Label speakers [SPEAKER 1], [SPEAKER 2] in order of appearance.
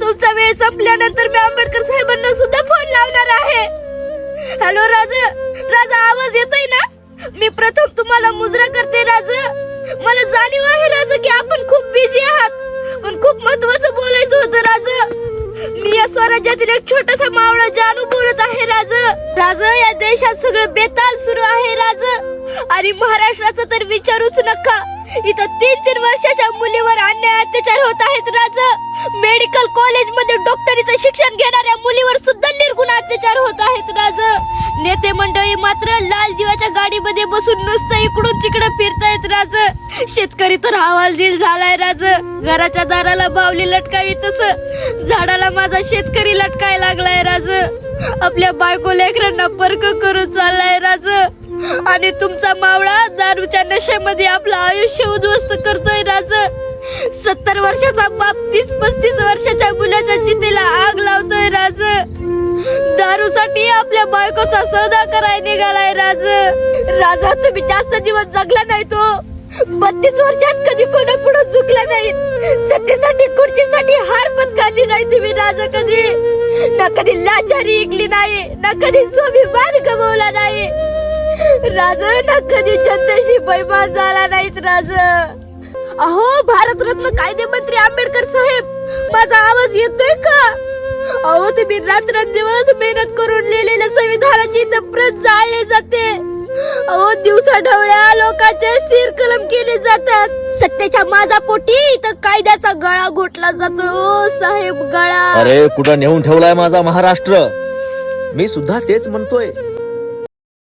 [SPEAKER 1] तुमचा वेळ संपल्यानंतर मी आंबेडकर साहेबांना सुद्धा फोन लावणार आहे. हॅलो राज. राजा आवाज येतोय ना? मी प्रथम तुम्हाला मुजरा करते राजा. मला जाणीव आहे राजा की आपण खूप बिझी आहात. पण खूप महत्वाचं बोलायचं होतं राज. मी या स्वराज्यातील एक छोटासा मावळा जानू बोलत आहे राज. राजा या देशात सगळं बेताल सुरू आहे राज. आणि महाराष्ट्राचा तर विचारूच नका. इथं तीन तीन वर्षाच्या मुलीवर अन्याय अत्याचार होत आहेत राज. मेडिकल कॉलेजमध्ये डॉक्टरीचं शिक्षण घेणाऱ्या मुलीवर सुद्धा निर्गुण अत्याचार होत आहेत राज. नेते मंडळी मात्र लाल दिवाच्या गाडीमध्ये बसून नुसतं इकडून तिकडे फिरतायत राज. शेतकरी तर हवालदिल झालाय राज. घराच्या दाराला बावली लटकावी तस. झाडाला माझा शेतकरी लटकाय लागलाय राज. आपल्या बायको लेकरांना बर्क करून चाललाय राज. आणि तुमचा मावळा दारूच्या नशेमध्ये आपलं आयुष्य उद्ध्वस्त करतोय राज. सत्तर वर्षाचा बाप तीस पस्तीस वर्षाच्या मुलाच्या चितेला आग लावतोय राज. दारूसाठी आपल्या बायकोचा सौदा कराय निघालाय राज. राजा तुम्ही जास्त दिवस जगला नाही तो. बत्तीस वर्षात कधी कोणा पुढे झुकला नाही. सत्तेसाठी खुर्चीसाठी हार पत्कारली नाही तुम्ही राजा कधी. ना कधी लाचारी ऐकली नाही ना कधी स्वाभिमान गमवला नाही. राज ना कधी जनतेशी बैमान झाला नाहीत राज अहो भारतरत्न कायदे मंत्री आंबेडकर साहेब माझा आवाज येतोय का? अहो तुम्ही रात्रंदिवस मेहनत करून लिहिलेल्या संविधानाची प्रत जाळली जाते. अहो दिवसा ढवळ्या लोकांचे सिर कलम केले जातात. सत्तेच्या माझा पोटी इथं कायद्याचा गळा घोटला जातो साहेब गळा.
[SPEAKER 2] अरे कुठं नेऊन ठेवलाय माझा महाराष्ट्र? मी सुद्धा तेच म्हणतोय.